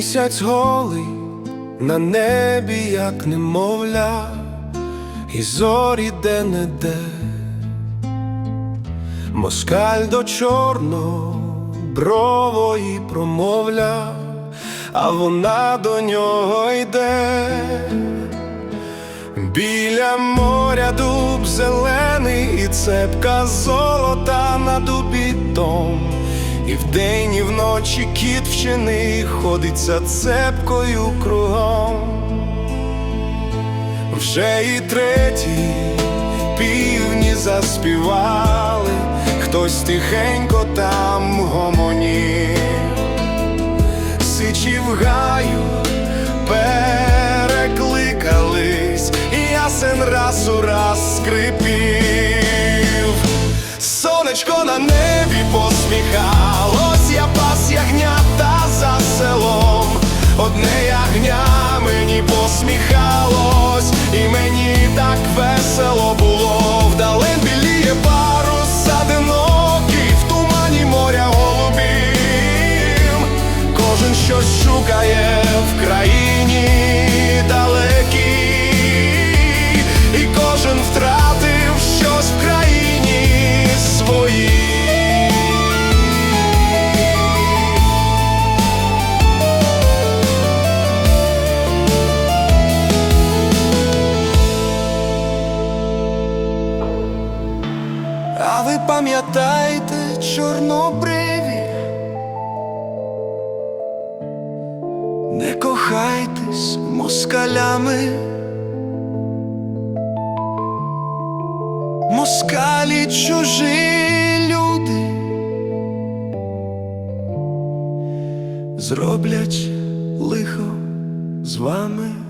Місяць голий на небі, як немовля, і зорі де не де. Москаль до чорнобрової промовля, а вона до нього йде. Біля моря дуб зелений і цепка золота на дубі том. І вдень, і вночі кіт вчений ходиться цепкою кругом. Вже і третій півні заспівали, хтось тихенько там гомонів, сичі в гаю перекликались, і ясен раз у раз скрипів. Сонечко на небі посміхалось, Ви пам'ятаєте чорнобриві? Не кохайтесь москалями. Москалі чужі люди зроблять лихо з вами.